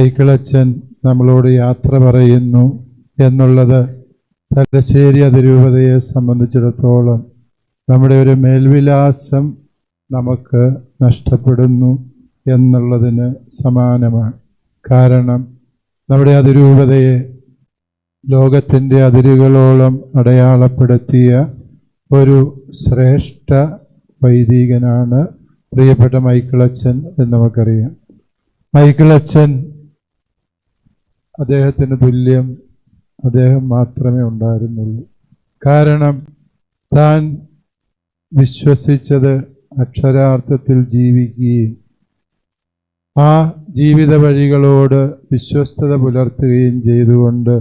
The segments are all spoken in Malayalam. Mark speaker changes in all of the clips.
Speaker 1: കൈക്കിളച്ചൻ നമ്മളോട് യാത്ര പറയുന്നു എന്നുള്ളത് തലശ്ശേരി അതിരൂപതയെ സംബന്ധിച്ചിടത്തോളം നമ്മുടെ ഒരു മേൽവിലാസം നമുക്ക് നഷ്ടപ്പെടുന്നു എന്നുള്ളതിന് സമാനമാണ്. കാരണം നമ്മുടെ അതിരൂപതയെ ലോകത്തിന്റെ അതിരുകളോളം അടയാളപ്പെടുത്തിയ ഒരു ശ്രേഷ്ഠ വൈദികനാണ് പ്രിയപ്പെട്ട മൈക്കിളച്ചൻ എന്ന് നമുക്കറിയാം. മൈക്കിളച്ചൻ അദ്ദേഹത്തിന് തുല്യം അദ്ദേഹം മാത്രമേ ഉണ്ടായിരുന്നുള്ളൂ. കാരണം താൻ വിശ്വസിച്ചത് അക്ഷരാർത്ഥത്തിൽ ജീവിക്കുകയും ആ ജീവിത വഴികളോട് വിശ്വസ്തത പുലർത്തുകയും ചെയ്തുകൊണ്ട്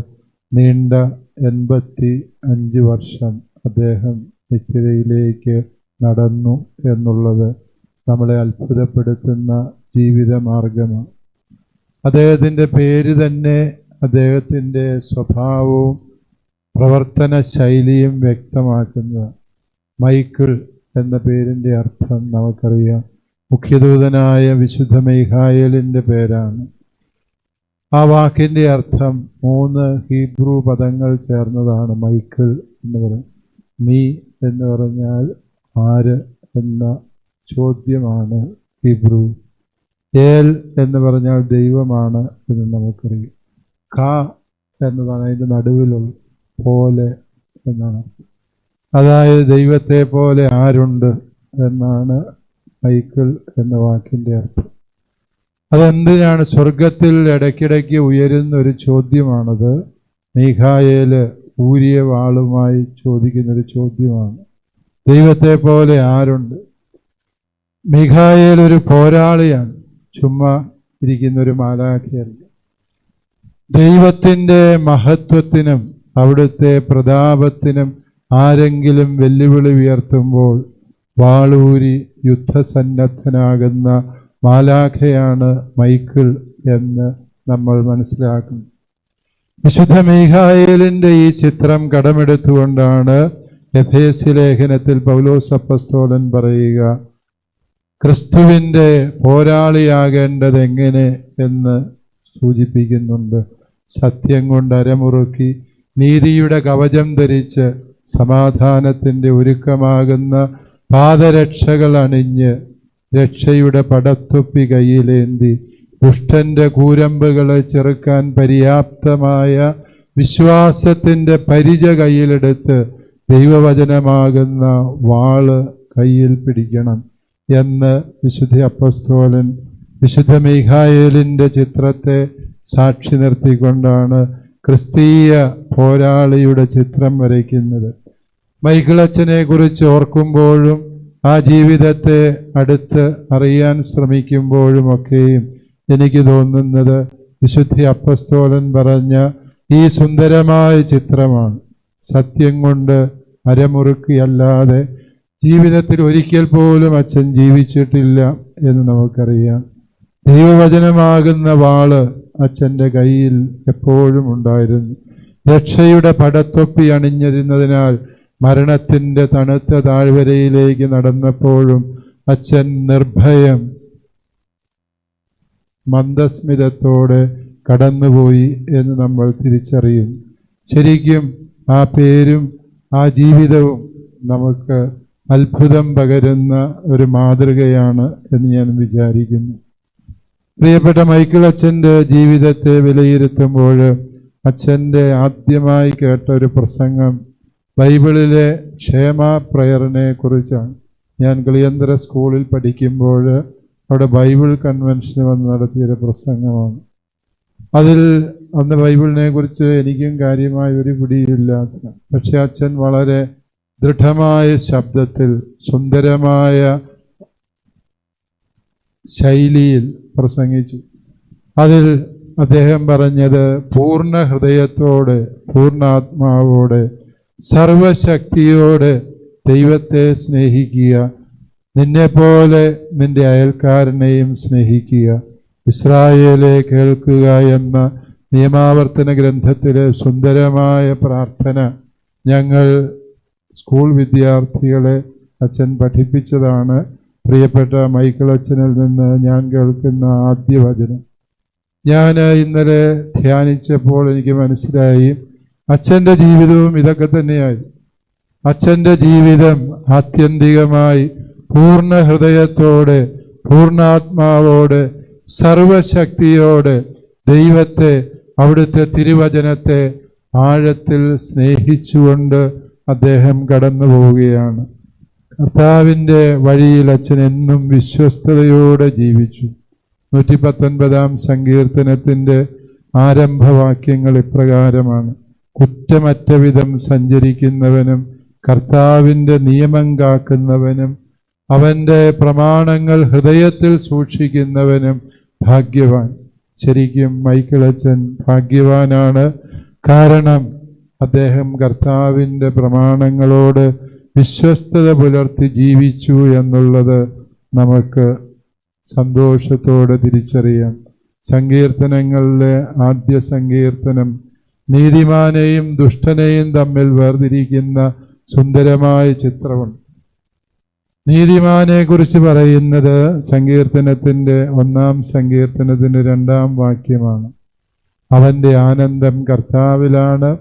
Speaker 1: നീണ്ട എൺപത്തി അഞ്ച് വർഷം അദ്ദേഹം നിത്യതയിലേക്ക് നടന്നു എന്നുള്ളത് നമ്മളെ അത്ഭുതപ്പെടുത്തുന്ന ജീവിത മാർഗമാണ് അദ്ദേഹത്തിന്റെ പേര് തന്നെ അദ്ദേഹത്തിന്റെ സ്വഭാവവും പ്രവർത്തന ശൈലിയും വ്യക്തമാക്കുന്ന മൈക്കിൾ എന്ന പേരിന്റെ അർത്ഥം നമുക്കറിയാം. മുഖ്യദൂതനായ വിശുദ്ധ മൈഹായലിന്റെ പേരാണ്. ആ വാക്കിന്റെ അർത്ഥം മൂന്ന് ഹീബ്രു പദങ്ങൾ ചേർന്നതാണ് മൈക്കിൾ എന്ന് പറയും. നീ എന്ന് പറഞ്ഞാൽ ആര് എന്ന ചോദ്യമാണ് ഹീബ്രു. ഏൽ എന്ന് പറഞ്ഞാൽ ദൈവമാണ് എന്ന് നമുക്കറിയാം. ക എന്നതാണ് അതിന്റെ നടുവിലുള്ള പോലെ എന്നാണ് അതായത് ദൈവത്തെ പോലെ ആരുണ്ട് എന്നാണ് മൈക്കിൾ എന്ന വാക്കിന്റെ അർത്ഥം. അതെന്തിനാണ് സ്വർഗത്തിൽ ഇടയ്ക്കിടയ്ക്ക് ഉയരുന്ന ഒരു ചോദ്യമാണത്? മീഖായേൽ ഊരിയ വാളുമായി ചോദിക്കുന്നൊരു ചോദ്യമാണ്. ദൈവത്തെ പോലെ ആരുണ്ട്? മീഖായേൽ ഒരു പോരാളിയാണ്. ചുമ്മാ ഇരിക്കുന്ന ഒരു മാലാഖയല്ല. ദൈവത്തിന്റെ മഹത്വത്തിനും അവിടുത്തെ പ്രതാപത്തിനും ആരെങ്കിലും വെല്ലുവിളി ഉയർത്തുമ്പോൾ വാളൂരി യുദ്ധസന്നദ്ധനാകുന്ന മാലാഖയാണ് മൈക്കിൾ എന്ന് നമ്മൾ മനസ്സിലാക്കുന്നു. വിശുദ്ധ മീഹായേലിന്റെ ഈ ചിത്രം കടമെടുത്തുകൊണ്ടാണ് എഫേസി ലേഖനത്തിൽ പൗലോസപ്പസ്തോലൻ പറയുക ക്രിസ്തുവിന്റെ പോരാളിയാകേണ്ടത് എങ്ങനെ എന്ന് സൂചിപ്പിക്കുന്നുണ്ട്. സത്യം കൊണ്ട് അരമുറുക്കി നീതിയുടെ കവചം ധരിച്ച് സമാധാനത്തിന്റെ ഒരുക്കമാകുന്ന പാദരക്ഷകൾ അണിഞ്ഞ് രക്ഷയുടെ പടത്തൊപ്പി കയ്യിലേന്തി ദുഷ്ടന്റെ കൂരമ്പുകളെ ചെറുക്കാൻ പര്യാപ്തമായ വിശ്വാസത്തിന്റെ പരിച കയ്യിലെടുത്ത് ദൈവവചനമാകുന്ന വാൾ കയ്യിൽ പിടിക്കണം. എന്ന് വിശുദ്ധ അപ്പസ്തോലൻ വിശുദ്ധ മീഖായേലിന്റെ ചിത്രത്തെ സാക്ഷി നിർത്തിക്കൊണ്ടാണ് ക്രിസ്തീയ പോരാളിയുടെ ചിത്രം വരയ്ക്കുന്നത്. മൈക്കിളച്ചനെ കുറിച്ച് ഓർക്കുമ്പോഴും ആ ജീവിതത്തെ അടുത്ത് അറിയാൻ ശ്രമിക്കുമ്പോഴുമൊക്കെയും എനിക്ക് തോന്നുന്നത് വിശുദ്ധ അപ്പസ്തോലൻ പറഞ്ഞ ഈ സുന്ദരമായ ചിത്രമാണ്. സത്യം കൊണ്ട് അരമുറുക്കിയല്ലാതെ ജീവിതത്തിൽ ഒരിക്കൽ പോലും അച്ഛൻ ജീവിച്ചിട്ടില്ല എന്ന് നമുക്കറിയാം. ദൈവവചനമാകുന്ന വാൾ അച്ഛന്റെ കയ്യിൽ എപ്പോഴും ഉണ്ടായിരുന്നു. രക്ഷയുടെ പടത്തൊപ്പി അണിഞ്ഞിരുന്നതിനാൽ മരണത്തിന്റെ തണുത്ത താഴ്വരയിലേക്ക് നടന്നപ്പോഴും അച്ഛൻ നിർഭയം മന്ദസ്മിതത്തോടെ കടന്നുപോയി എന്ന് നമ്മൾ തിരിച്ചറിയും. ശരിക്കും ആ പേരും ആ ജീവിതവും നമുക്ക് അത്ഭുതം പകരുന്ന ഒരു മാതൃകയാണ് എന്ന് ഞാൻ വിചാരിക്കുന്നു. പ്രിയപ്പെട്ട മൈക്കിൾ അച്ഛന്റെ ജീവിതത്തെ വിലയിരുത്തുമ്പോൾ അച്ഛന്റെ ആദ്യമായി കേട്ട ഒരു പ്രസംഗം ബൈബിളിലെ ക്ഷേമ പ്രയറിനെ കുറിച്ചാണ്. ഞാൻ കളിയന്തര സ്കൂളിൽ പഠിക്കുമ്പോൾ അവിടെ ബൈബിൾ കൺവെൻഷൻ വന്ന് നടത്തിയൊരു പ്രസംഗമാണ്. അതിൽ അന്ന് ബൈബിളിനെ കുറിച്ച് എനിക്കും കാര്യമായ ഒരു പിടിയില്ലാത്ത പക്ഷെ അച്ഛൻ വളരെ ദൃഢമായ ശബ്ദത്തിൽ സുന്ദരമായ ശൈലിയിൽ പ്രസംഗിച്ചു. അതിൽ അദ്ദേഹം പറഞ്ഞത് പൂർണ ഹൃദയത്തോടെ പൂർണാത്മാവോടെ സർവശക്തിയോടെ ദൈവത്തെ സ്നേഹിക്കുക നിന്നെപ്പോലെ നിന്റെ അയൽക്കാരനെയും സ്നേഹിക്കുക. ഇസ്രായേലെ കേൾക്കുക എന്ന നിയമാവർത്തന ഗ്രന്ഥത്തിലെ സുന്ദരമായ പ്രാർത്ഥന ഞങ്ങൾ സ്കൂൾ വിദ്യാർത്ഥികളെ അച്ഛൻ പഠിപ്പിച്ചതാണ്. പ്രിയപ്പെട്ട മൈക്കിൾ അച്ഛനിൽ നിന്ന് ഞാൻ കേൾക്കുന്ന ആദ്യ വചനം. ഞാൻ ഇന്നലെ ധ്യാനിച്ചപ്പോൾ എനിക്ക് മനസ്സിലായി അച്ഛന്റെ ജീവിതവും ഇതൊക്കെ തന്നെയായി. അച്ഛന്റെ ജീവിതം ആത്യന്തികമായി പൂർണ ഹൃദയത്തോടെ പൂർണാത്മാവോടെ സർവശക്തിയോടെ ദൈവത്തെ അവിടുത്തെ തിരുവചനത്തെ ആഴത്തിൽ സ്നേഹിച്ചുകൊണ്ട് അദ്ദേഹം കടന്നു പോവുകയാണ് കർത്താവിന്റെ വഴിയിൽ അച്ഛൻ എന്നും വിശ്വസ്തയോടെ ജീവിച്ചു. നൂറ്റി പത്തൊൻപതാം സങ്കീർത്തനത്തിന്റെ ആരംഭവാക്യങ്ങൾ ഇപ്രകാരമാണ്. കുറ്റമറ്റ വിധം സഞ്ചരിക്കുന്നവനും കർത്താവിന്റെ നിയമം കാക്കുന്നവനും അവന്റെ പ്രമാണങ്ങൾ ഹൃദയത്തിൽ സൂക്ഷിക്കുന്നവനും ഭാഗ്യവാൻ. ശരിക്കും മൈക്കിളച്ചൻ ഭാഗ്യവാനാണ്. കാരണം അദ്ദേഹം കർത്താവിന്റെ പ്രമാണങ്ങളോട് വിശ്വസ്തത പുലർത്തി ജീവിച്ചു എന്നുള്ളത് നമുക്ക് സന്തോഷത്തോടെ തിരിച്ചറിയാം. സങ്കീർത്തനങ്ങളിലെ ആദ്യ സങ്കീർത്തനം നീതിമാനെയും ദുഷ്ടനെയും തമ്മിൽ വേർതിരിക്കുന്ന സുന്ദരമായ ചിത്രമുണ്ട് നീതിമാനെ കുറിച്ച് പറയുന്നത് സങ്കീർത്തനത്തിന്റെ ഒന്നാം സങ്കീർത്തനത്തിന്റെ രണ്ടാം വാക്യമാണ്. അവന്റെ ആനന്ദം കർത്താവിലാണ്.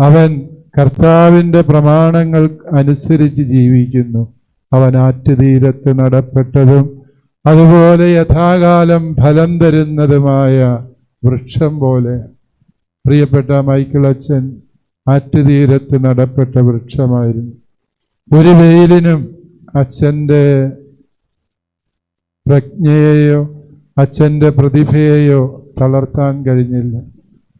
Speaker 1: അവൻ കർത്താവിന്റെ പ്രമാണങ്ങൾ അനുസരിച്ച് ജീവിക്കുന്നു. അവൻ ആറ്റുതീരത്ത് നടപ്പെട്ടതും അതുപോലെ യഥാകാലം ഫലം തരുന്നതുമായ വൃക്ഷം പോലെ. പ്രിയപ്പെട്ട മൈക്കിൾ അച്ഛൻ ആറ്റുതീരത്ത് നടപ്പെട്ട വൃക്ഷമായിരുന്നു. ഒരു വെയിലിനും അച്ഛന്റെ പ്രജ്ഞയെയോ അച്ഛന്റെ പ്രതിഭയെയോ തളർത്താൻ കഴിഞ്ഞില്ല.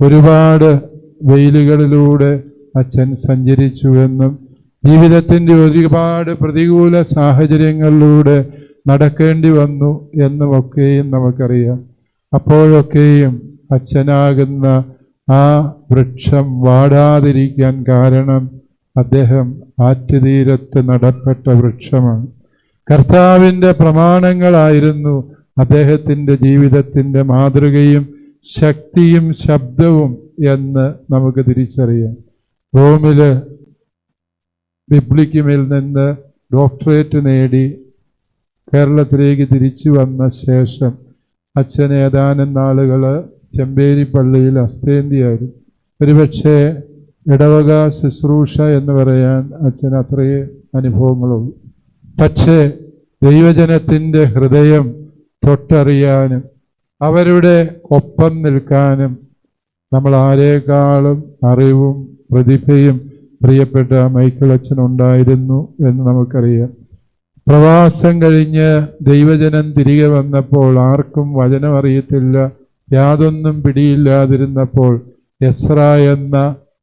Speaker 1: ഒരുപാട് വെയിലുകളിലൂടെ അച്ഛൻ സഞ്ചരിച്ചുവെന്നും ജീവിതത്തിന്റെ ഒരുപാട് പ്രതികൂല സാഹചര്യങ്ങളിലൂടെ നടക്കേണ്ടി വന്നു എന്നുമൊക്കെയും നമുക്കറിയാം. അപ്പോഴൊക്കെയും അച്ഛനാകുന്ന ആ വൃക്ഷം വാടാതിരിക്കാൻ കാരണം അദ്ദേഹം ആറ്റുതീരത്ത് നടപ്പെട്ട വൃക്ഷമാണ്. കർത്താവിന്റെ പ്രമാണങ്ങളായിരുന്നു അദ്ദേഹത്തിന്റെ ജീവിതത്തിന്റെ മാതൃകയും ശക്തിയും ശബ്ദവും എന്ന് നമുക്ക് തിരിച്ചറിയാം. റോമിൽ ബിബ്ലിക്കുമിൽ നിന്ന് ഡോക്ടറേറ്റ് നേടി കേരളത്തിലേക്ക് തിരിച്ചു വന്ന ശേഷം അച്ഛൻ ഏതാനും നാളുകൾ ചെമ്പേരി പള്ളിയിൽ അസ്തേന്തിയായിരുന്നു ഒരുപക്ഷെ ഇടവക ശുശ്രൂഷ എന്ന് പറയാൻ അച്ഛൻ അത്രയേ അനുഭവങ്ങളുള്ളൂ. പക്ഷേ ദൈവജനത്തിന്റെ ഹൃദയം തൊട്ടറിയാനും അവരുടെ ഒപ്പം നിൽക്കാനും നമ്മൾ ആരേക്കാളും അറിവും പ്രതിഭയും പ്രിയപ്പെട്ട മൈക്കിൾ അച്ഛൻ ഉണ്ടായിരുന്നു എന്ന് നമുക്കറിയാം. പ്രവാസം കഴിഞ്ഞ് ദൈവജനം തിരികെ വന്നപ്പോൾ ആർക്കും വചനം അറിയത്തില്ല യാതൊന്നും പിടിയില്ലാതിരുന്നപ്പോൾ എസ്ര എന്ന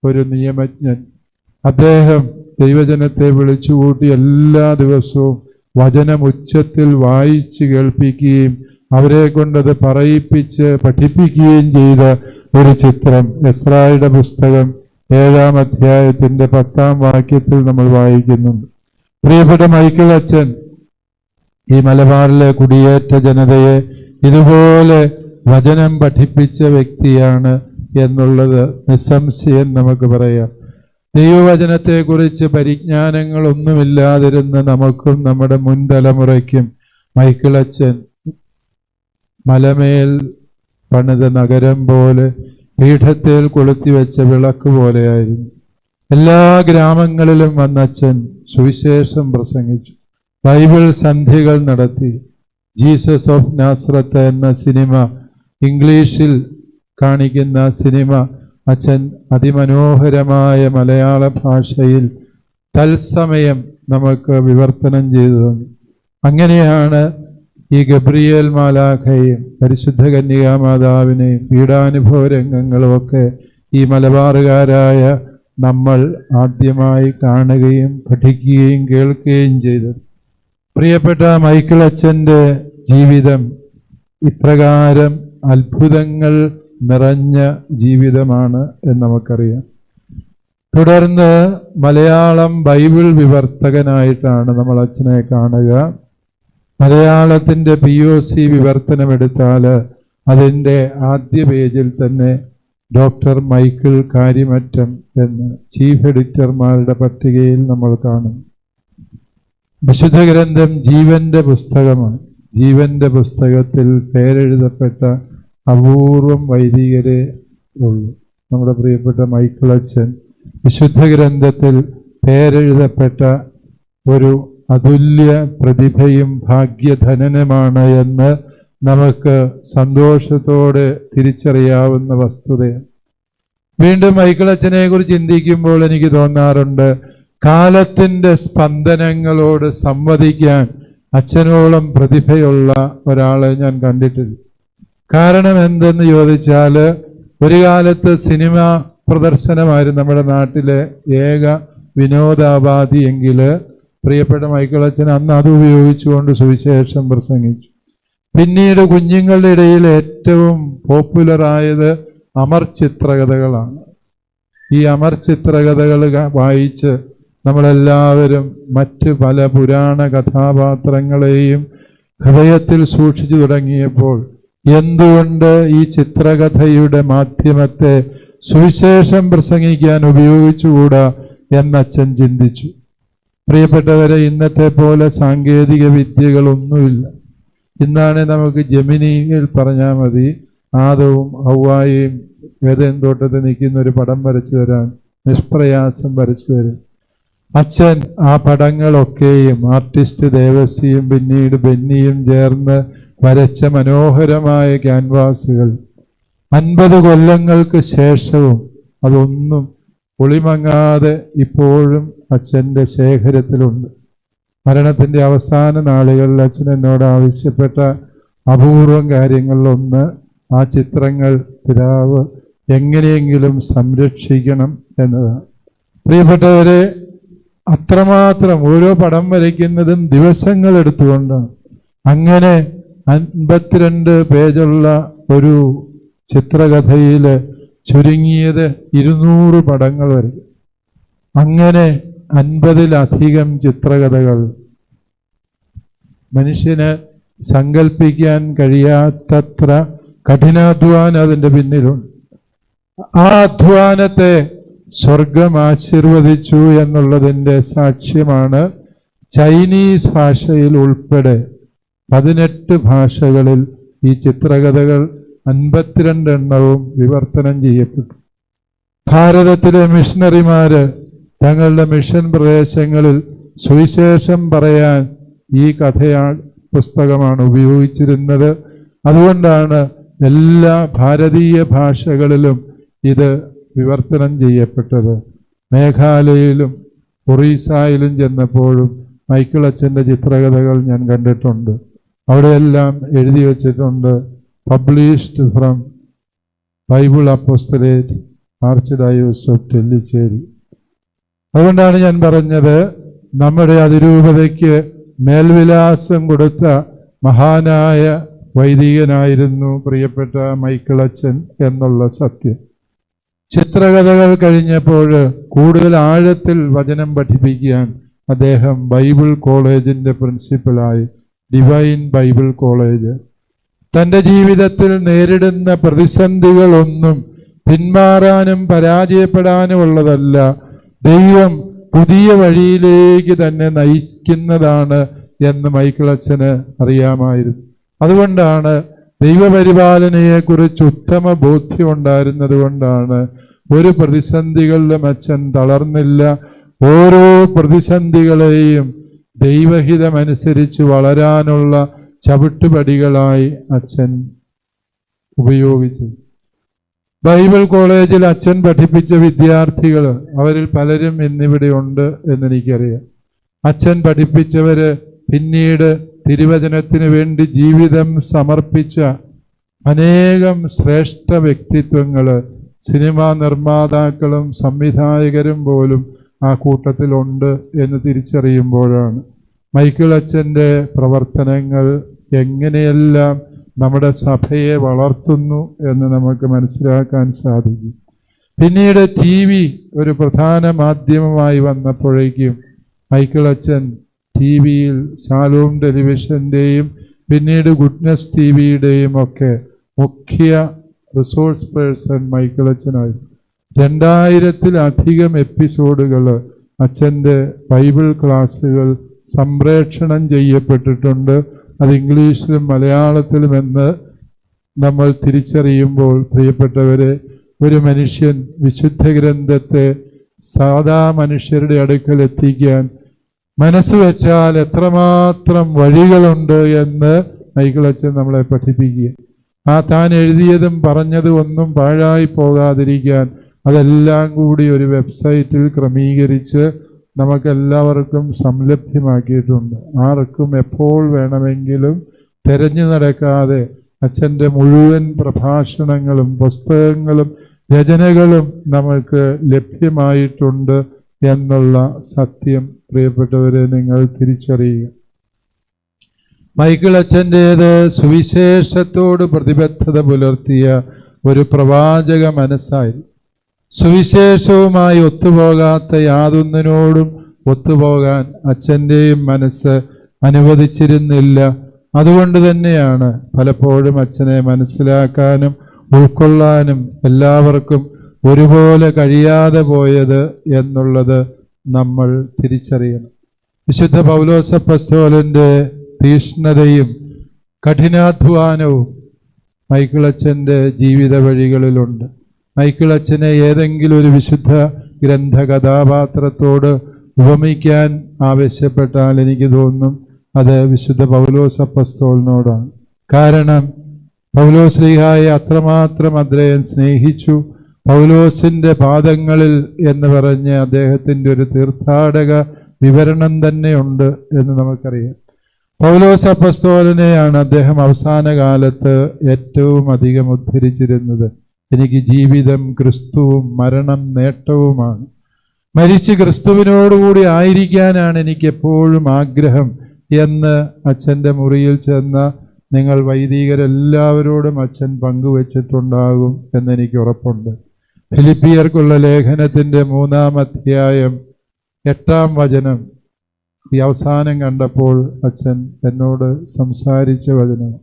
Speaker 1: ഒരു നിയമജ്ഞൻ അദ്ദേഹം ദൈവജനത്തെ വിളിച്ചുകൂട്ടി എല്ലാ ദിവസവും വചനം ഉച്ചത്തിൽ വായിച്ച് കേൾപ്പിക്കുകയും അവരെ കൊണ്ടത് പറയിപ്പിച്ച് പഠിപ്പിക്കുകയും ചെയ്ത ഒരു ചിത്രം. എസ്രായുടെ പുസ്തകം ഏഴാം അധ്യായത്തിന്റെ പത്താം വാക്യത്തിൽ നമ്മൾ വായിക്കുന്നുണ്ട്. പ്രിയപ്പെട്ട മൈക്കിൾ അച്ഛൻ ഈ മലബാറിലെ കുടിയേറ്റ ജനതയെ ഇതുപോലെ വചനം പഠിപ്പിച്ച വ്യക്തിയാണ് എന്നുള്ളത് നിസ്സംശയം നമുക്ക് പറയാം. ദൈവവചനത്തെക്കുറിച്ച് പരിജ്ഞാനങ്ങളൊന്നുമില്ലാതിരുന്ന നമുക്കും നമ്മുടെ മുൻ തലമുറയ്ക്കും മൈക്കിളച്ചൻ മലമേൽ പണിത നഗരം പോലെ പീഠത്തിൽ കൊളുത്തി വെച്ച വിളക്ക് പോലെയായിരുന്നു. എല്ലാ ഗ്രാമങ്ങളിലും വന്നച്ഛൻ സുവിശേഷം പ്രസംഗിച്ചു. ബൈബിൾ സന്ധികൾ നടത്തി. ജീസസ് ഓഫ് നാസ്രത്ത് എന്ന സിനിമ ഇംഗ്ലീഷിൽ കാണിക്കുന്ന സിനിമ അച്ഛൻ അതിമനോഹരമായ മലയാള ഭാഷയിൽ തത്സമയം നമുക്ക് വിവർത്തനം ചെയ്തു തന്നു. അങ്ങനെയാണ് ഈ ഗബ്രിയേൽ മാലാഖയും പരിശുദ്ധ കന്യകാമാതാവിനെയും പീഡാനുഭവ രംഗങ്ങളുമൊക്കെ ഈ മലബാറുകാരായ നമ്മൾ ആദ്യമായി കാണുകയും പഠിക്കുകയും കേൾക്കുകയും ചെയ്തു. പ്രിയപ്പെട്ട മൈക്കിൾ അച്ഛന്റെ ജീവിതം ഇപ്രകാരം അത്ഭുതങ്ങൾ നിറഞ്ഞ ജീവിതമാണ് എന്ന് നമുക്കറിയാം. തുടർന്ന് മലയാളം ബൈബിൾ വിവർത്തകനായിട്ടാണ് നമ്മൾ അച്ഛനെ കാണുക. മലയാളത്തിന്റെ പി ഒ സി വിവർത്തനം എടുത്താൽ അതിന്റെ ആദ്യ പേജിൽ തന്നെ ഡോക്ടർ മൈക്കിൾ കാര്യമറ്റം എന്ന് ചീഫ് എഡിറ്റർമാരുടെ പട്ടികയിൽ നമ്മൾ കാണും വിശുദ്ധ ഗ്രന്ഥം ജീവന്റെ പുസ്തകമാണ്. ജീവന്റെ പുസ്തകത്തിൽ പേരെഴുതപ്പെട്ട അപൂർവം വൈദികരെ ഉള്ളൂ. നമ്മുടെ പ്രിയപ്പെട്ട മൈക്കിൾ അച്ഛൻ വിശുദ്ധ ഗ്രന്ഥത്തിൽ പേരെഴുതപ്പെട്ട ഒരു അതുല്യ പ്രതിഭയും ഭാഗ്യധനനുമാണ് എന്ന് നമുക്ക് സന്തോഷത്തോടെ തിരിച്ചറിയാവുന്ന വസ്തുതയാണ്. വീണ്ടും മൈക്കിളച്ചനെ കുറിച്ച് ചിന്തിക്കുമ്പോൾ എനിക്ക് തോന്നാറുണ്ട് കാലത്തിന്റെ സ്പന്ദനങ്ങളോട് സംവദിക്കാൻ അച്ഛനോളം പ്രതിഭയുള്ള ഒരാളെ ഞാൻ കണ്ടിട്ടില്ല. കാരണം എന്തെന്ന് ചോദിച്ചാൽ ഒരു കാലത്ത് സിനിമ പ്രദർശനമായിരുന്നു നമ്മുടെ നാട്ടിലെ ഏക വിനോദാപാധി പ്രിയപ്പെട്ട മൈക്കിളച്ചൻ അന്ന് അത് ഉപയോഗിച്ചുകൊണ്ട് സുവിശേഷം പ്രസംഗിച്ചു. പിന്നീട് കുഞ്ഞുങ്ങളുടെ ഇടയിൽ ഏറ്റവും പോപ്പുലറായത് അമർ ചിത്രകഥകളാണ്. ഈ അമർ ചിത്രകഥകൾ വായിച്ച് നമ്മളെല്ലാവരും മറ്റ് പല പുരാണ കഥാപാത്രങ്ങളെയും ഹൃദയത്തിൽ സൂക്ഷിച്ചു തുടങ്ങിയപ്പോൾ എന്തുകൊണ്ട് ഈ ചിത്രകഥയുടെ മാധ്യമത്തെ സുവിശേഷം പ്രസംഗിക്കാൻ ഉപയോഗിച്ചുകൂടാ എന്നച്ഛൻ ചിന്തിച്ചു. പ്രിയപ്പെട്ടവരെ ഇന്നത്തെ പോലെ സാങ്കേതിക വിദ്യകളൊന്നുമില്ല. ഇന്നാണ് നമുക്ക് ജമിനിയിൽ പറഞ്ഞാൽ മതി ആദവും ഹൗവായും ഏതേൻ തോട്ടത്തിൽ നിൽക്കുന്ന ഒരു പടം വരച്ചു തരാൻ നിഷ്പ്രയാസം വരച്ചു തരും അച്ഛൻ ആ പടങ്ങളൊക്കെയും ആർട്ടിസ്റ്റ് ദേവസിയും പിന്നീട് ബെന്നിയും ചേർന്ന് വരച്ച മനോഹരമായ ക്യാൻവാസുകൾ. അൻപത് കൊല്ലങ്ങൾക്ക് ശേഷവും അതൊന്നും ഒളിമങ്ങാതെ ഇപ്പോഴും അച്ഛന്റെ ശേഖരത്തിലുണ്ട്. മരണത്തിന്റെ അവസാന നാളുകളിൽ അച്ഛൻ എന്നോട് ആവശ്യപ്പെട്ട അപൂർവം കാര്യങ്ങളിലൊന്ന് ആ ചിത്രങ്ങൾ പിതാവ് എങ്ങനെയെങ്കിലും സംരക്ഷിക്കണം എന്നതാണ്. പ്രിയപ്പെട്ടവരെ അത്രമാത്രം ഓരോ പടം വരയ്ക്കുന്നതും ദിവസങ്ങൾ എടുത്തുകൊണ്ടാണ്. അങ്ങനെ അൻപത്തിരണ്ട് പേജുള്ള ഒരു ചിത്രകഥയിൽ ചുരുങ്ങിയത് ഇരുന്നൂറ് പടങ്ങൾ വരെ. അങ്ങനെ അൻപതിലധികം ചിത്രകഥകൾ. മനുഷ്യന് സങ്കല്പിക്കാൻ കഴിയാത്തത്ര കഠിനാധ്വാനം അതിന്റെ പിന്നിലുണ്ട്. ആ അധ്വാനത്തെ സ്വർഗം ആശീർവദിച്ചു എന്നുള്ളതിന്റെ സാക്ഷ്യമാണ് ചൈനീസ് ഭാഷയിൽ ഉൾപ്പെടെ പതിനെട്ട് ഭാഷകളിൽ ഈ ചിത്രകഥകൾ അൻപത്തിരണ്ട് എണ്ണവും വിവർത്തനം ചെയ്യപ്പെട്ടു. ഭാരതത്തിലെ മിഷണറിമാര് തങ്ങളുടെ മിഷൻ പ്രദേശങ്ങളിൽ സുവിശേഷം പറയാൻ ഈ കഥയാ പുസ്തകമാണ് ഉപയോഗിച്ചിരുന്നത്. അതുകൊണ്ടാണ് എല്ലാ ഭാരതീയ ഭാഷകളിലും ഇത് വിവർത്തനം ചെയ്യപ്പെട്ടത്. മേഘാലയയിലും ഒറീസായിലും ചെന്നപ്പോഴും മൈക്കിൾ അച്ഛന്റെ ചിത്രകഥകൾ ഞാൻ കണ്ടിട്ടുണ്ട്. അവിടെയെല്ലാം എഴുതി വച്ചിട്ടുണ്ട്. Published from Bible apostolate archdiocese of Tellicherry അതുകൊണ്ടാണ് ഞാൻ പറഞ്ഞത് നമ്മുടെ അതിരൂപതയ്ക്ക് മേൽവിലാസം കൊടുത്ത മഹാനായ വൈദികനായിരുന്നു പ്രിയപ്പെട്ട മൈക്കിൾ അച്ഛൻ എന്നുള്ള സത്യം. ചിത്രകഥകൾ കഴിഞ്ഞപ്പോൾ കൂടുതൽ ആഴത്തിൽ വചനം പഠിപ്പിക്കാൻ അദ്ദേഹം ബൈബിൾ കോളേജിന്റെ പ്രിൻസിപ്പലായി ഡിവൈൻ ബൈബിൾ കോളേജ് തന്റെ ജീവിതത്തിൽ നേരിടുന്ന പ്രതിസന്ധികളൊന്നും പിന്മാറാനും പരാജയപ്പെടാനും ഉള്ളതല്ല ദൈവം പുതിയ വഴിയിലേക്ക് തന്നെ നയിക്കുന്നതാണ് എന്ന് മൈക്കിൾ അച്ഛന് അറിയാമായിരുന്നു. അതുകൊണ്ടാണ് ദൈവപരിപാലനയെക്കുറിച്ച് ഉത്തമ ബോധ്യം ഉണ്ടായിരുന്നത് കൊണ്ടാണ് ഒരു പ്രതിസന്ധികളിലും അച്ഛൻ തളർന്നില്ല. ഓരോ പ്രതിസന്ധികളെയും ദൈവഹിതമനുസരിച്ച് വളരാനുള്ള ചവിട്ടുപടികളായി അച്ഛൻ ഉപയോഗിച്ചു. ബൈബിൾ കോളേജിൽ അച്ഛൻ പഠിപ്പിച്ച വിദ്യാർത്ഥികൾ അവരിൽ പലരും ഇന്നിവിടെ ഉണ്ട് എന്നെനിക്കറിയാം. അച്ഛൻ പഠിപ്പിച്ചവര് പിന്നീട് തിരുവചനത്തിന് വേണ്ടി ജീവിതം സമർപ്പിച്ച അനേകം ശ്രേഷ്ഠ വ്യക്തിത്വങ്ങൾ സിനിമാ നിർമ്മാതാക്കളും സംവിധായകരും പോലും ആ കൂട്ടത്തിലുണ്ട് എന്ന് തിരിച്ചറിയുമ്പോഴാണ്. മൈക്കിൾ അച്ഛന്റെ പ്രവർത്തനങ്ങൾ എങ്ങനെയെല്ലാം നമ്മുടെ സഭയെ വളർത്തുന്നു എന്ന് നമുക്ക് മനസ്സിലാക്കാൻ സാധിക്കും. പിന്നീട് ടി വി ഒരു പ്രധാന മാധ്യമമായി വന്നപ്പോഴേക്കും മൈക്കിൾ അച്ഛൻ ടി വിയിൽ ശാലോം ടെലിവിഷന്റെയും പിന്നീട് ഗുഡ്നസ് ടി വിയുടെയും ഒക്കെ മുഖ്യ റിസോഴ്സ് പേഴ്സൺ മൈക്കിൾ അച്ഛനായിരുന്നു രണ്ടായിരത്തിലധികം എപ്പിസോഡുകൾ അച്ഛന്റെ ബൈബിൾ ക്ലാസ്സുകൾ സംപ്രേക്ഷണം ചെയ്യപ്പെട്ടിട്ടുണ്ട്. അത് ഇംഗ്ലീഷിലും മലയാളത്തിലും എന്ന് നമ്മൾ തിരിച്ചറിയുമ്പോൾ പ്രിയപ്പെട്ടവരെ ഒരു മനുഷ്യൻ വിശുദ്ധ ഗ്രന്ഥത്തെ സാധാ മനുഷ്യരുടെ അടുക്കൽ എത്തിക്കാൻ മനസ്സ് വെച്ചാൽ എത്രമാത്രം വഴികളുണ്ട് എന്ന് മൈക്കിളച്ചൻ നമ്മളെ പഠിപ്പിക്കുക. ആ താൻ എഴുതിയതും പറഞ്ഞതും ഒന്നും പാഴായി പോകാതിരിക്കാൻ അതെല്ലാം കൂടി ഒരു വെബ്സൈറ്റിൽ ക്രമീകരിച്ച് നമുക്കെല്ലാവർക്കും സംലഭ്യമാക്കിയിട്ടുണ്ട്. ആർക്കും എപ്പോൾ വേണമെങ്കിലും തെരഞ്ഞു നടക്കാതെ അച്ഛന്റെ മുഴുവൻ പ്രഭാഷണങ്ങളും പുസ്തകങ്ങളും രചനകളും നമുക്ക് ലഭ്യമായിട്ടുണ്ട് എന്നുള്ള സത്യം പ്രിയപ്പെട്ടവരെ നിങ്ങൾ തിരിച്ചറിയുക. മൈക്കിൾ അച്ഛന്റേത് സുവിശേഷത്തോട് പ്രതിബദ്ധത പുലർത്തിയ ഒരു പ്രവാചക മനസ്സായി സുവിശേഷവുമായി ഒത്തുപോകാത്ത യാതൊന്നിനോടും ഒത്തുപോകാൻ അച്ഛന്റെയും മനസ്സ് അനുവദിച്ചിരുന്നില്ല. അതുകൊണ്ട് തന്നെയാണ് പലപ്പോഴും അച്ഛനെ മനസ്സിലാക്കാനും ഉൾക്കൊള്ളാനും എല്ലാവർക്കും ഒരുപോലെ കഴിയാതെ പോയത് എന്നുള്ളത് നമ്മൾ തിരിച്ചറിയണം. വിശുദ്ധ പൗലോസപ്പസ്തോലന്റെ തീഷ്ണതയും കഠിനാധ്വാനവും മൈക്കിളച്ചന്റെ ജീവിത വഴികളിലുണ്ട് മൈക്കിളച്ചനെ ഏതെങ്കിലും ഒരു വിശുദ്ധ ഗ്രന്ഥ കഥാപാത്രത്തോട് ഉപമിക്കാൻ ആവശ്യപ്പെട്ടാൽ എനിക്ക് തോന്നും അത് വിശുദ്ധ പൗലോസ് അപ്പസ്തോലിനോടാണ്. കാരണം പൗലോസ് ലീഹായെ അത്രമാത്രം അദ്ദേഹം സ്നേഹിച്ചു. പൗലോസിന്റെ പാദങ്ങളിൽ എന്ന് പറഞ്ഞ് അദ്ദേഹത്തിന്റെ ഒരു തീർത്ഥാടക വിവരണം തന്നെയുണ്ട് എന്ന് നമുക്കറിയാം. പൗലോസ് അപ്പസ്തോലനെയാണ് അദ്ദേഹം അവസാന കാലത്ത് ഏറ്റവും അധികം ഉദ്ധരിച്ചിരുന്നത്. എനിക്ക് ജീവിതം ക്രിസ്തുവും മരണം നേട്ടവുമാണ്. മരിച്ച് ക്രിസ്തുവിനോടുകൂടി ആയിരിക്കാനാണ് എനിക്ക് എപ്പോഴും ആഗ്രഹം എന്ന് അച്ഛന്റെ മുറിയിൽ ചെന്ന നിങ്ങൾ വൈദികരെല്ലാവരോടും അച്ഛൻ പങ്കുവച്ചിട്ടുണ്ടാകും എന്നെനിക്ക് ഉറപ്പുണ്ട്. ഫിലിപ്പിയർക്കുള്ള ലേഖനത്തിന്റെ മൂന്നാം അധ്യായം എട്ടാം വചനം ഈ അവസാനം കണ്ടപ്പോൾ അച്ഛൻ എന്നോട് സംസാരിച്ച വചനം.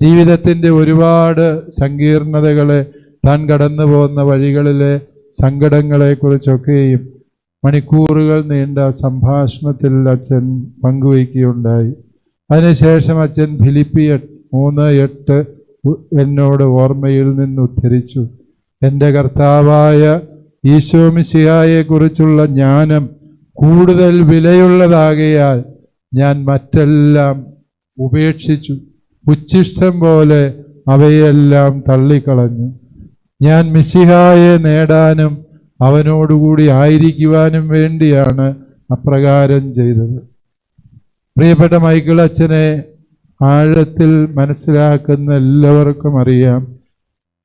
Speaker 1: ജീവിതത്തിന്റെ ഒരുപാട് സങ്കീർണതകളെ താൻ കടന്നു പോകുന്ന വഴികളിലെ സങ്കടങ്ങളെക്കുറിച്ചൊക്കെയും മണിക്കൂറുകൾ നീണ്ട സംഭാഷണത്തിൽ അച്ഛൻ പങ്കുവയ്ക്കുകയുണ്ടായി. അതിനുശേഷം അച്ഛൻ ഫിലിപ്പി മൂന്ന് എട്ട് എന്നോട് ഓർമ്മയിൽ നിന്ന് ഉദ്ധരിച്ചു. എന്റെ കർത്താവായ ഈശോമിശിയായെക്കുറിച്ചുള്ള ജ്ഞാനം കൂടുതൽ വിലയുള്ളതാകയാൽ ഞാൻ മറ്റെല്ലാം ഉപേക്ഷിച്ചു. ഉച്ഛിഷ്ടം പോലെ അവയെല്ലാം തള്ളിക്കളഞ്ഞു. ഞാൻ മിസ്സിഹായെ നേടാനും അവനോടുകൂടി ആയിരിക്കുവാനും വേണ്ടിയാണ് അപ്രകാരം ചെയ്തത്. പ്രിയപ്പെട്ട മൈക്കിൾ അച്ഛനെ ആഴത്തിൽ മനസ്സിലാക്കുന്ന എല്ലാവർക്കും അറിയാം.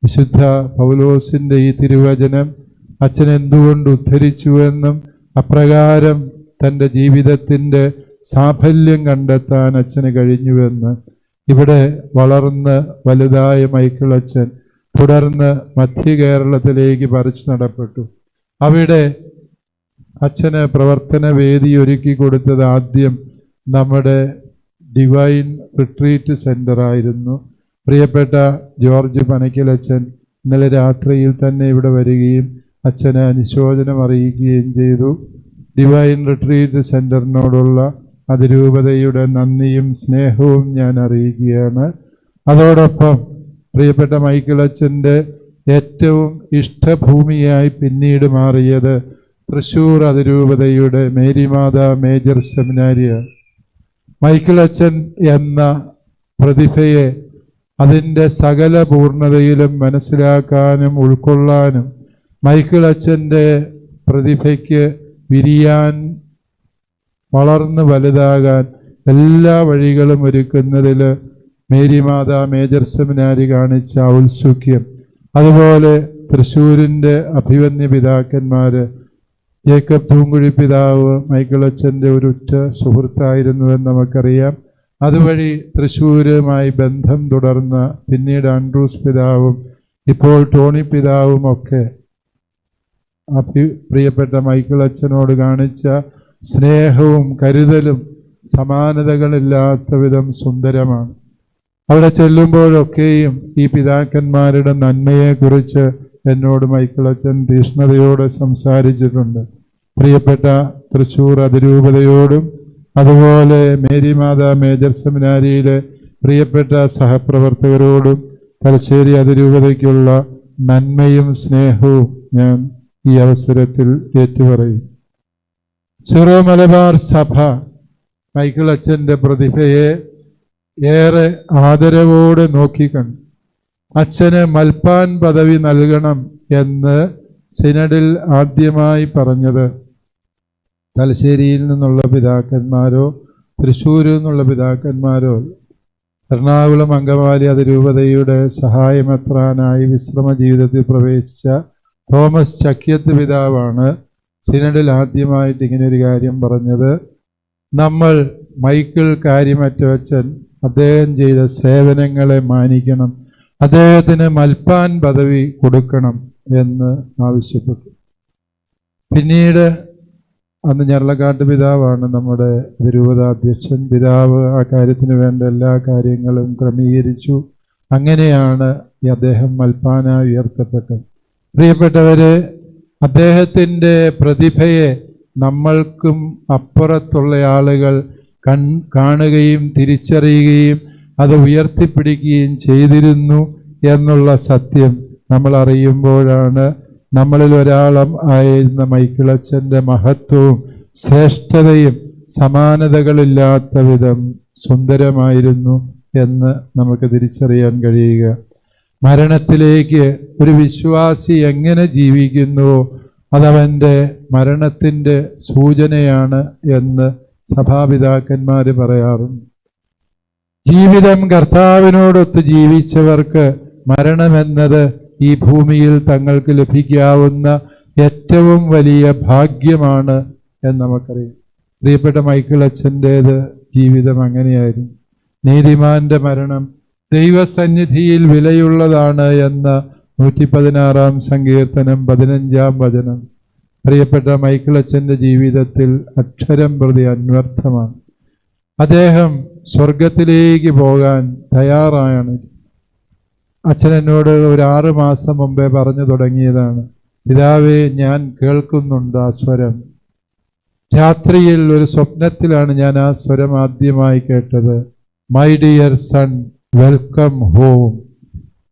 Speaker 1: വിശുദ്ധ പൗലോസിന്റെ ഈ തിരുവചനം അച്ഛൻ എന്തുകൊണ്ട് ഉദ്ധരിച്ചുവെന്നും അപ്രകാരം തന്റെ ജീവിതത്തിന്റെ സാഫല്യം കണ്ടെത്താൻ അച്ഛന് കഴിഞ്ഞുവെന്ന്. ഇവിടെ വളർന്ന് വലുതായ മൈക്കിൾ അച്ഛൻ തുടർന്ന് മധ്യ കേരളത്തിലേക്ക് പറിച്ചു നടപ്പെട്ടു. അവിടെ അച്ഛന് പ്രവർത്തന വേദി ഒരുക്കി കൊടുത്തത് ആദ്യം നമ്മുടെ ഡിവൈൻ റിട്രീറ്റ് സെന്റർ ആയിരുന്നു. പ്രിയപ്പെട്ട ജോർജ് പനയ്ക്കൽ അച്ഛൻ ഇന്നലെ രാത്രിയിൽ തന്നെ ഇവിടെ വരികയും അച്ഛനെ അനുശോചനം അറിയിക്കുകയും ചെയ്തു. ഡിവൈൻ റിട്രീറ്റ് സെന്ററിനോടുള്ള അതിരൂപതയുടെ നന്ദിയും സ്നേഹവും ഞാൻ അറിയിക്കുകയാണ്. അതോടൊപ്പം പ്രിയപ്പെട്ട മൈക്കിൾ അച്ഛന്റെ ഏറ്റവും ഇഷ്ടഭൂമിയായി പിന്നീട് മാറിയത് തൃശൂർ അതിരൂപതയുടെ മേരിമാത മേജർ സെമിനാരിയാണ്. മൈക്കിൾ അച്ഛൻ എന്ന പ്രതിഭയെ അതിന്റെ സകല പൂർണതയിലും മനസ്സിലാക്കാനും ഉൾക്കൊള്ളാനും മൈക്കിൾ അച്ഛന്റെ പ്രതിഭയ്ക്ക് വിരിയാൻ വളർന്ന് വലുതാകാൻ എല്ലാ വഴികളും ഒരുക്കുന്നതിൽ മേരിമാത മേജർ സെമിനാരി കാണിച്ച ഔത്സുക്യം അതുപോലെ തൃശ്ശൂരിന്റെ അഭിവന്യ പിതാക്കന്മാർ ജേക്കബ് തൂങ്കുഴി പിതാവ് മൈക്കിളച്ചന്റെ ഒരു ഉറ്റ സുഹൃത്തായിരുന്നുവെന്ന് നമുക്കറിയാം. അതുവഴി തൃശ്ശൂരുമായി ബന്ധം തുടർന്ന പിന്നീട് ആൻഡ്രൂസ് പിതാവും ഇപ്പോൾ ടോണി പിതാവും ഒക്കെ അഭി പ്രിയപ്പെട്ട മൈക്കിളച്ചനോട് കാണിച്ച സ്നേഹവും കരുതലും സമാനതകളില്ലാത്ത വിധം സുന്ദരമാണ്. അവിടെ ചെല്ലുമ്പോഴൊക്കെയും ഈ പിതാക്കന്മാരുടെ നന്മയെക്കുറിച്ച് എന്നോട് മൈക്കിളച്ചൻ തീഷ്ണതയോടെ സംസാരിച്ചിട്ടുണ്ട്. പ്രിയപ്പെട്ട തൃശൂർ അതിരൂപതയോടും അതുപോലെ മേരി മാതാ മേജർ സെമിനാരിയിലെ പ്രിയപ്പെട്ട സഹപ്രവർത്തകരോടും തലശ്ശേരി അതിരൂപതയ്ക്കുള്ള നന്മയും സ്നേഹവും ഞാൻ ഈ അവസരത്തിൽ ഏറ്റുപറയും. സിറോ മലബാർ സഭ മൈക്കിളച്ചന്റെ പ്രതിഭയെ ഏറെ ആദരവോടെ നോക്കിക്കണ്ടു അച്ഛന് മൽപ്പാൻ പദവി നൽകണം എന്ന് സിനഡിൽ ആദ്യമായി പറഞ്ഞത് തലശ്ശേരിയിൽ നിന്നുള്ള പിതാക്കന്മാരോ തൃശ്ശൂരിൽ നിന്നുള്ള പിതാക്കന്മാരോ. എറണാകുളം അങ്കമാലി അതിരൂപതയുടെ സഹായമെത്രാനായി വിശ്രമ ജീവിതത്തിൽ പ്രവേശിച്ച തോമസ് ചക്യത്ത് പിതാവാണ് സിനഡിൽ ആദ്യമായിട്ട് ഇങ്ങനെ ഒരു കാര്യം പറഞ്ഞത് നമ്മൾ മൈക്കിൾ കാര്യമറ്റവച്ചൻ അദ്ദേഹം ചെയ്ത സേവനങ്ങളെ മാനിക്കണം. അദ്ദേഹത്തിന് മൽപ്പാൻ പദവി കൊടുക്കണം എന്ന് ആവശ്യപ്പെട്ടു. പിന്നീട് അന്ന് ഞരളക്കാട്ട് പിതാവാണ് നമ്മുടെ അധ്യക്ഷൻ പിതാവ് ആ കാര്യത്തിന് വേണ്ട എല്ലാ കാര്യങ്ങളും ക്രമീകരിച്ചു. അങ്ങനെയാണ് ഈ അദ്ദേഹം മൽപ്പാനായി ഉയർത്തപ്പെട്ടത്. പ്രിയപ്പെട്ടവരെ അദ്ദേഹത്തിന്റെ പ്രതിഭയെ നമ്മൾക്കും അപ്പുറത്തുള്ള ആളുകൾ കൺ കാണുകയും തിരിച്ചറിയുകയും അത് ഉയർത്തിപ്പിടിക്കുകയും ചെയ്തിരുന്നു എന്നുള്ള സത്യം നമ്മൾ അറിയുമ്പോഴാണ് നമ്മളിൽ ഒരാളം ആയിരുന്ന മൈക്കിളച്ചന്റെ മഹത്വവും ശ്രേഷ്ഠതയും സമാനതകളില്ലാത്ത വിധം സുന്ദരമായിരുന്നു എന്ന് നമുക്ക് തിരിച്ചറിയാൻ കഴിയുക. മരണത്തിലേക്ക് ഒരു വിശ്വാസി എങ്ങനെ ജീവിക്കുന്നുവോ അതവന്റെ മരണത്തിന്റെ സൂചനയാണ് എന്ന് സഭാപിതാക്കന്മാർ പറയാറുണ്ട്. ജീവിതം കർത്താവിനോടൊത്ത് ജീവിച്ചവർക്ക് മരണമെന്നത് ഈ ഭൂമിയിൽ തങ്ങൾക്ക് ലഭിക്കാവുന്ന ഏറ്റവും വലിയ ഭാഗ്യമാണ് എന്ന് നമുക്കറിയാം. പ്രിയപ്പെട്ട മൈക്കിൾ അച്ഛന്റേത് ജീവിതം അങ്ങനെയായിരുന്നു. നീതിമാന്റെ മരണം ദൈവസന്നിധിയിൽ വിലയുള്ളതാണ് എന്ന നൂറ്റി പതിനാറാം സങ്കീർത്തനം പതിനഞ്ചാം വചനം. പ്രിയപ്പെട്ട മൈക്കിൾ അച്ഛന്റെ ജീവിതത്തിൽ അക്ഷരം പ്രതി അന്വർത്ഥമാണ്. അദ്ദേഹം സ്വർഗത്തിലേക്ക് പോകാൻ തയ്യാറായാണ് അച്ഛൻ എന്നോട് ഒരു ആറ് മാസം മുമ്പേ പറഞ്ഞു തുടങ്ങിയതാണ്. പിതാവേ ഞാൻ കേൾക്കുന്നുണ്ട് ആ സ്വരം. രാത്രിയിൽ ഒരു സ്വപ്നത്തിലാണ് ഞാൻ ആ സ്വരം ആദ്യമായി കേട്ടത്. My dear son welcome home.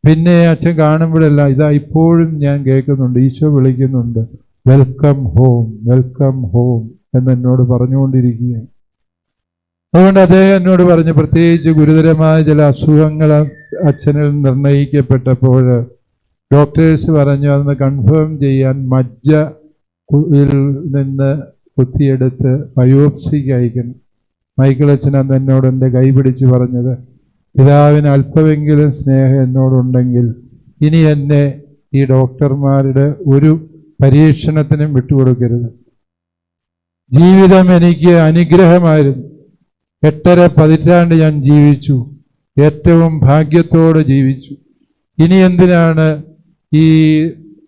Speaker 1: പിന്നെ അച്ഛൻ കാണുമ്പോഴല്ല ഇതാ ഇപ്പോഴും ഞാൻ കേൾക്കുന്നുണ്ട് ഈശോ വിളിക്കുന്നുണ്ട്. വെൽക്കം ഹോം വെൽക്കം ഹോം എന്ന് എന്നോട് പറഞ്ഞുകൊണ്ടിരിക്കുകയാണ്. അതുകൊണ്ട് അദ്ദേഹം എന്നോട് പറഞ്ഞു പ്രത്യേകിച്ച് ഗുരുതരമായ ചില അസുഖങ്ങൾ അച്ഛനിൽ നിർണയിക്കപ്പെട്ടപ്പോൾ ഡോക്ടേഴ്സ് പറഞ്ഞു അതൊന്ന് കൺഫേം ചെയ്യാൻ മജ്ജ യിൽ നിന്ന് കുത്തിയെടുത്ത് ബയോപ്സിക്ക് അയക്കണം. മൈക്കിൾ അച്ഛൻ അന്ന് എന്നോട് എന്റെ കൈ പിടിച്ച് പറഞ്ഞത് പിതാവിന് അല്പമെങ്കിലും സ്നേഹം എന്നോടുണ്ടെങ്കിൽ ഇനി എന്നെ ഈ ഡോക്ടർമാരുടെ ഒരു പരീക്ഷണത്തിനും വിട്ടുകൊടുക്കരുത്. ജീവിതം എനിക്ക് അനുഗ്രഹമായിരുന്നു. എട്ടര പതിറ്റാണ്ട് ഞാൻ ജീവിച്ചു. ഏറ്റവും ഭാഗ്യത്തോടെ ജീവിച്ചു. ഇനി എന്തിനാണ് ഈ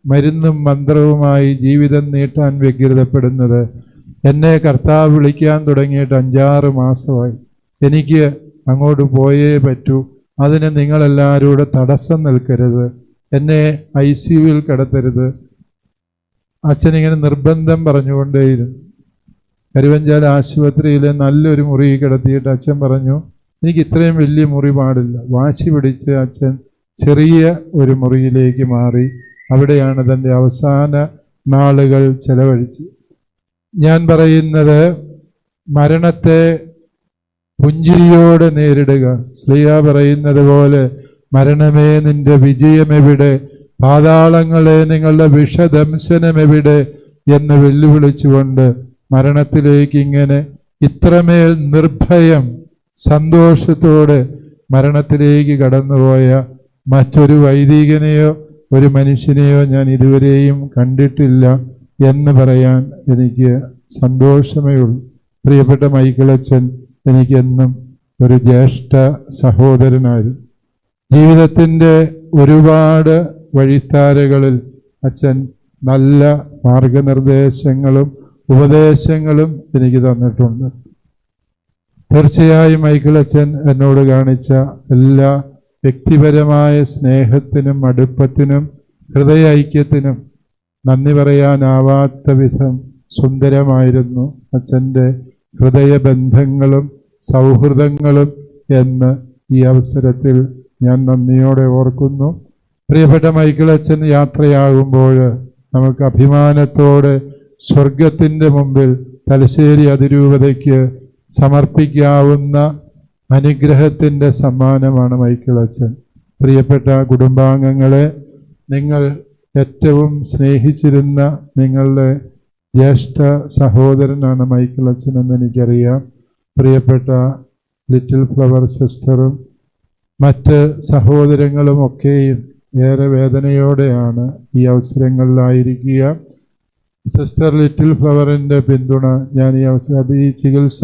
Speaker 1: മരുന്നും മന്ത്രവുമായി ജീവിതം നീട്ടാൻ വ്യഗ്രതപ്പെടുന്നത്? എന്നെ കർത്താവ് വിളിക്കാൻ തുടങ്ങിയിട്ട് അഞ്ചാറ് മാസമായി. എനിക്ക് അങ്ങോട്ട് പോയേ പറ്റൂ. അതിന് നിങ്ങളെല്ലാവരും തടസ്സം നിൽക്കരുത്. എന്നെ ഐ സി യുവിൽ കിടത്തരുത്. അച്ഛനിങ്ങനെ നിർബന്ധം പറഞ്ഞുകൊണ്ടേയിരുന്നു. കരുവഞ്ചാൽ ആശുപത്രിയിലെ നല്ലൊരു മുറി കിടത്തിയിട്ട് അച്ഛൻ പറഞ്ഞു എനിക്ക് ഇത്രയും വലിയ മുറി പാടില്ല. വാശി പിടിച്ച് അച്ഛൻ ചെറിയ ഒരു മുറിയിലേക്ക് മാറി അവിടെയാണ് തന്റെ അവസാന നാളുകൾ ചെലവഴിച്ച് ഞാൻ പറയുന്നത് മരണത്തെ പുഞ്ചിരിയോടെ നേരിടുക. ശ്രീയ പറയുന്നത് പോലെ മരണമേ നിന്റെ വിജയമെവിടെ? പാതാളങ്ങളെ നിങ്ങളുടെ വിഷദംശനം എവിടെ എന്ന് വെല്ലുവിളിച്ചുകൊണ്ട് മരണത്തിലേക്ക് ഇങ്ങനെ ഇത്രമേൽ നിർഭയം സന്തോഷത്തോടെ മരണത്തിലേക്ക് കടന്നുപോയ മറ്റൊരു വൈദികനെയോ ഒരു മനുഷ്യനെയോ ഞാൻ ഇതുവരെയും കണ്ടിട്ടില്ല എന്ന് പറയാൻ എനിക്ക് സന്തോഷമേ ഉള്ളൂ. പ്രിയപ്പെട്ട മൈക്കിളച്ചൻ എനിക്കെന്നും ഒരു ജ്യേഷ്ഠ സഹോദരനായിരുന്നു ജീവിതത്തിന്റെ ഒരുപാട് വഴിത്താരകളിൽ അച്ഛൻ നല്ല മാർഗനിർദ്ദേശങ്ങളും ഉപദേശങ്ങളും എനിക്ക് തന്നിട്ടുണ്ട്. തീർച്ചയായും മൈക്കിൾ അച്ഛൻ എന്നോട് കാണിച്ച എല്ലാ വ്യക്തിപരമായ സ്നേഹത്തിനും അടുപ്പത്തിനും ഹൃദയ ഐക്യത്തിനും നന്ദി പറയാനാവാത്ത വിധം സുന്ദരമായിരുന്നു അച്ഛന്റെ ഹൃദയബന്ധങ്ങളും സൗഹൃദങ്ങളും എന്ന് ഈ അവസരത്തിൽ ഞാൻ നന്ദിയോടെ ഓർക്കുന്നു. പ്രിയപ്പെട്ട മൈക്കിൾ അച്ഛൻ യാത്രയാകുമ്പോൾ നമുക്ക് അഭിമാനത്തോടെ സ്വർഗത്തിന്റെ മുമ്പിൽ തലശ്ശേരി അതിരൂപതയ്ക്ക് സമർപ്പിക്കാവുന്ന അനുഗ്രഹത്തിന്റെ സമ്മാനമാണ് മൈക്കിൾ അച്ഛൻ. പ്രിയപ്പെട്ട കുടുംബാംഗങ്ങളെ നിങ്ങൾ ഏറ്റവും സ്നേഹിച്ചിരുന്ന നിങ്ങളുടെ ജ്യേഷ്ഠ സഹോദരനാണ് മൈക്കിൾ അച്ഛൻ എന്ന് എനിക്കറിയാം. പ്രിയപ്പെട്ട ലിറ്റിൽ ഫ്ലവർ സിസ്റ്ററും മറ്റ് സഹോദരങ്ങളും ഒക്കെയും ഏറെ വേദനയോടെയാണ് ഈ അവസരങ്ങളിലായിരിക്കുക. സിസ്റ്റർ ലിറ്റിൽ ഫ്ലവറിന്റെ പിന്തുണ ഞാൻ ഈ അവസരം അത് ഈ ചികിത്സ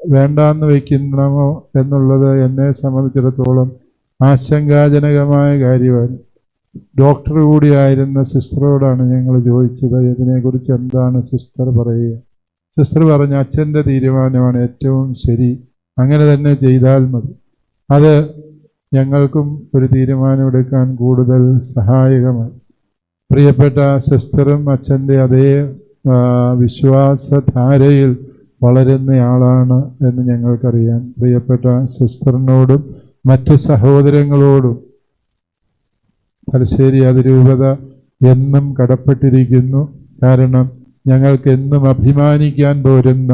Speaker 1: വേണ്ടാന്ന് വയ്ക്കണമോ എന്നുള്ളത് എന്നെ സംബന്ധിച്ചിടത്തോളം ആശങ്കാജനകമായ കാര്യമാണ്. ഡോക്ടർ കൂടിയായിരുന്ന സിസ്റ്ററോടാണ് ഞങ്ങൾ ചോദിച്ചത് ഇതിനെക്കുറിച്ച് എന്താണ് സിസ്റ്റർ പറയുക? സിസ്റ്റർ പറഞ്ഞ അച്ഛന്റെ തീരുമാനമാണ് ഏറ്റവും ശരി അങ്ങനെ തന്നെ ചെയ്താൽ മതി. അത് ഞങ്ങൾക്കും ഒരു തീരുമാനമെടുക്കാൻ കൂടുതൽ സഹായകമായി. പ്രിയപ്പെട്ട സിസ്റ്ററും അച്ഛന്റെ അതേ വിശ്വാസധാരയിൽ വളരുന്നയാളാണ് എന്ന് ഞങ്ങൾക്കറിയാം. പ്രിയപ്പെട്ട സിസ്റ്ററിനോടും മറ്റ് സഹോദരങ്ങളോടും തലശ്ശേരി അതിരൂപത എന്നും കടപ്പെട്ടിരിക്കുന്നു. കാരണം ഞങ്ങൾക്ക് എന്നും അഭിമാനിക്കാൻ പോരുന്ന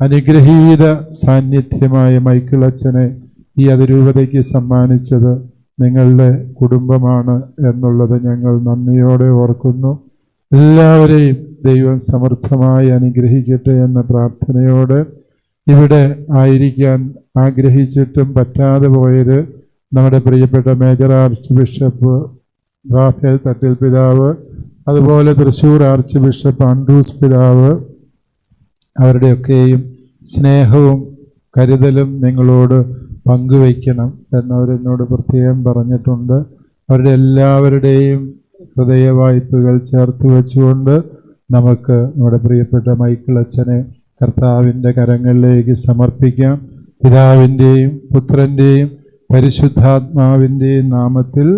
Speaker 1: അനുഗ്രഹീത സാന്നിധ്യമായ മൈക്കിൾ അച്ഛനെ ഈ അതിരൂപതയ്ക്ക് സമ്മാനിച്ചത് നിങ്ങളുടെ കുടുംബമാണ് എന്നുള്ളത് ഞങ്ങൾ നന്ദിയോടെ ഓർക്കുന്നു. എല്ലാവരെയും ദൈവം സമർത്ഥമായി അനുഗ്രഹിക്കട്ടെ എന്ന പ്രാർത്ഥനയോടെ ഇവിടെ ആയിരിക്കാൻ ആഗ്രഹിച്ചിട്ടും പറ്റാതെ പോയത് നമ്മുടെ പ്രിയപ്പെട്ട major archbishop Raphael Thattil പിതാവ് അതുപോലെ തൃശ്ശൂർ ആർച്ച് ബിഷപ്പ് ആൻഡ്രൂസ് പിതാവ്. അവരുടെയൊക്കെയും സ്നേഹവും കരുതലും നിങ്ങളോട് പങ്കുവയ്ക്കണം എന്നവരെന്നോട് പ്രത്യേകം പറഞ്ഞിട്ടുണ്ട്. അവരുടെ എല്ലാവരുടെയും ഹൃദയ വായ്പകൾ ചേർത്ത് വെച്ചുകൊണ്ട് നമുക്ക് നമ്മുടെ പ്രിയപ്പെട്ട മൈക്കിൾ അച്ഛനെ കർത്താവിന്റെ കരങ്ങളിലേക്ക് സമർപ്പിക്കാം. പിതാവിന്റെയും പുത്രന്റെയും പരിശുദ്ധാത്മാവിന്റെയും നാമത്തിൽ